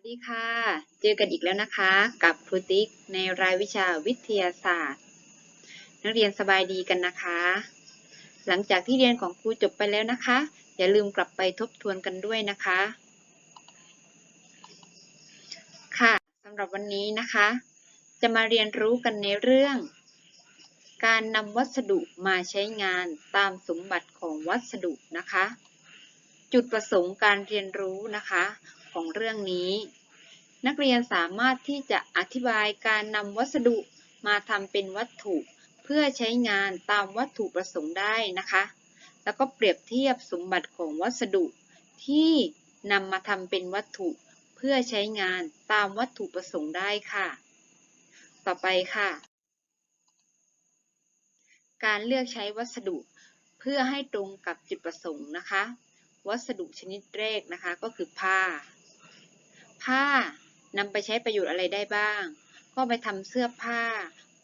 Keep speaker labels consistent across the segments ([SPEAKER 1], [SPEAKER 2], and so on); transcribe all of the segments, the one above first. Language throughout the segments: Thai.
[SPEAKER 1] สดีค่ะ เจอกันอีกแล้วนะคะ กับครูติ๊กในรายวิชาวิทยาศาสตร์ นักเรียนสบายดีกันนะคะ หลังจากที่เรียนของครูจบไปแล้วนะคะ อย่าลืมกลับไปทบทวนกันด้วยนะคะ ค่ะสำหรับวันนี้นะคะ จะมาเรียนรู้กันในเรื่อง การนำวัสดุมาใช้งานตามสมบัติของวัสดุนะคะ จุดประสงค์การเรียนรู้นะคะ ของเรื่องนี้ นักเรียนสามารถที่จะอธิบายการนำวัสดุมาทำเป็นวัตถุ เพื่อใช้งานตามวัตถุประสงค์ได้นะคะ แล้วก็เปรียบเทียบสมบัติของวัสดุที่นำมาทำเป็นวัตถุ เพื่อใช้งานตามวัตถุประสงค์ได้ค่ะ ต่อไปค่ะ การเลือกใช้วัสดุเพื่อให้ตรงกับจุดประสงค์นะคะ วัสดุชนิดแรกนะคะก็คือผ้า ผ้านำไปใช้ประโยชน์อะไรได้บ้าง ก็ไปทำเสื้อผ้า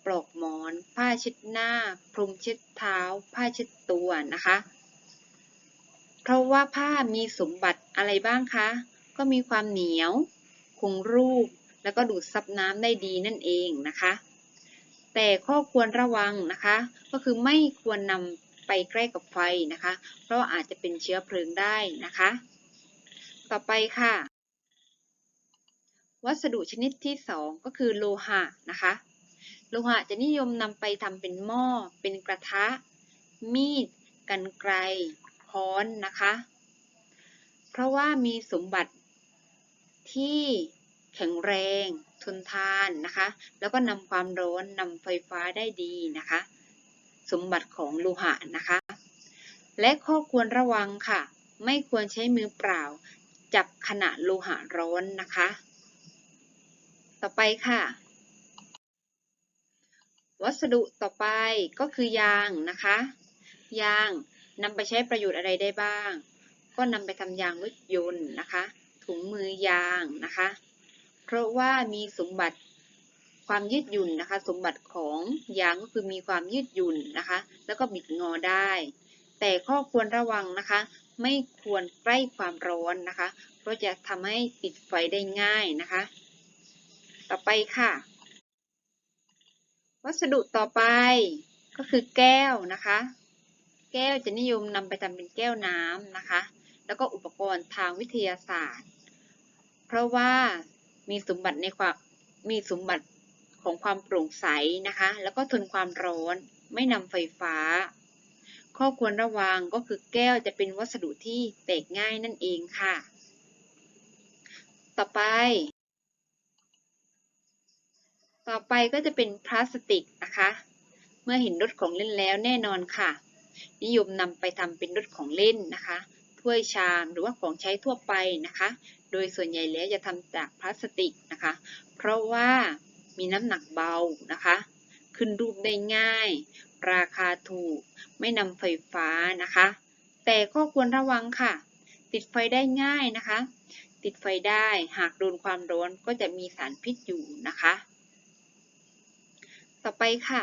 [SPEAKER 1] ปลอกหมอน ผ้าเช็ดหน้า พรมเช็ดเท้า ผ้าเช็ดตัวนะคะ เพราะว่าผ้ามีสมบัติอะไรบ้างคะ ก็มีความเหนียว คงรูป แล้วก็ดูดซับน้ำได้ดีนั่นเองนะคะ แต่ข้อควรระวังนะคะ ก็คือไม่ควรนำไปใกล้กับไฟนะคะ เพราะอาจจะเป็นเชื้อเพลิงได้นะคะ ต่อไปค่ะ วัสดุชนิดที่ 2 ก็คือโลหะนะคะ โลหะจะนิยมนำไปทำเป็นหม้อ เป็นกระทะ มีด กันไกรค้อนนะคะ เพราะว่ามีสมบัติที่แข็งแรง ทนทานนะคะ แล้วก็นำความร้อนนำไฟฟ้าได้ดีนะคะ สมบัติของโลหะนะคะ และข้อควรระวังค่ะ ไม่ควรใช้มือเปล่า จับขณะโลหะร้อนนะคะ ต่อไปค่ะ วัสดุต่อไปก็คือยางนะคะ ยางนำไปใช้ประโยชน์อะไรได้บ้าง ก็นำไปทำยางรถยนต์นะคะ ถุงมือยางนะคะ เพราะว่ามีสมบัติความยืดหยุ่นนะคะ สมบัติของยางก็คือมีความยืดหยุ่นนะคะ แล้วก็บิดงอได้ แต่ข้อควรระวังนะคะ ไม่ควรใกล้ความร้อนนะคะ เพราะจะทำให้ติดไฟได้ง่ายนะคะ ต่อไปค่ะ วัสดุต่อไปก็คือแก้วนะคะ แก้วจะนิยมนำไปทำเป็นแก้วน้ำนะคะ แล้วก็อุปกรณ์ทางวิทยาศาสตร์ เพราะว่ามีสมบัติในความมีสมบัติของความโปร่งใสนะคะ แล้วก็ทนความร้อนไม่นำไฟฟ้า ข้อควรระวังก็คือแก้วจะเป็นวัสดุที่แตกง่ายนั่นเองค่ะ ต่อไป ต่อไปก็จะเป็นพลาสติกนะคะ เมื่อเห็นรถของเล่นแล้วแน่นอนค่ะ นิยมนำไปทำเป็นรถของเล่นนะคะ ถ้วยชามหรือว่าของใช้ทั่วไปนะคะ โดยส่วนใหญ่แล้วจะทำจากพลาสติกนะคะ เพราะว่ามีน้ำหนักเบานะคะ ขึ้นรูปได้ง่าย ราคาถูก ไม่นำไฟฟ้านะคะ แต่ข้อควรระวังค่ะ ติดไฟได้ง่ายนะคะ ติดไฟได้หากโดนความร้อนก็จะมีสารพิษอยู่นะคะ ต่อไปค่ะ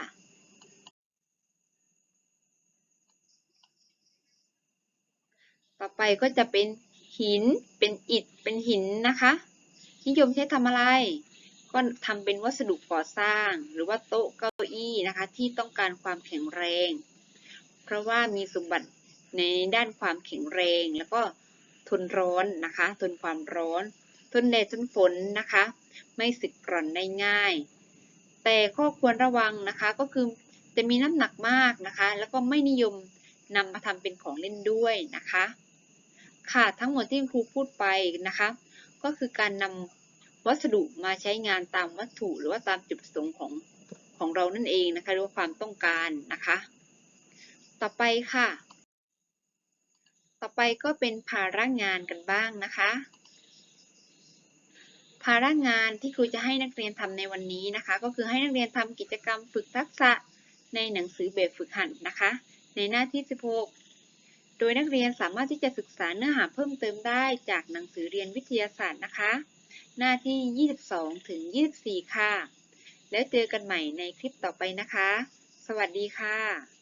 [SPEAKER 1] ต่อไปก็จะเป็นหิน เป็นอิฐ เป็นหินนะคะ นิยมใช้ทำอะไร ก็ทำเป็นวัสดุก่อสร้าง หรือว่าโต๊ะเก้าอี้นะคะ ที่ต้องการความแข็งแรง เพราะว่ามีสมบัติในด้านความแข็งแรง แล้วก็ทนร้อนนะคะ ทนความร้อน ทนแดดทนฝนนะคะ ไม่สึกกร่อนได้ง่าย แต่ข้อควรระวังนะคะก็คือจะมีน้ำหนักมากนะคะ แล้วก็ไม่นิยมนำมาทำเป็นของเล่นด้วยนะคะ ค่ะทั้งหมดที่ครูพูดไปนะคะ ก็คือการนำวัสดุมาใช้งานตามวัตถุ หรือว่าตามจุดประสงค์ของของเรานั่นเองนะคะหรือว่าความต้องการนะคะ ต่อไปค่ะ ต่อไปก็เป็นภาระงานกันบ้างนะคะ ภาระงานที่ครูจะให้นักเรียนทำในวันนี้นะคะ ก็คือให้นักเรียนทำกิจกรรมฝึกทักษะในหนังสือแบบฝึกหัดนะคะ ในหน้าที่ 16 โดยนักเรียนสามารถที่จะศึกษาเนื้อหาเพิ่มเติมได้จากหนังสือเรียนวิทยาศาสตร์นะคะ หน้าที่ 22 ถึง 24 ค่ะ แล้วเจอกันใหม่ในคลิปต่อไปนะคะ สวัสดีค่ะ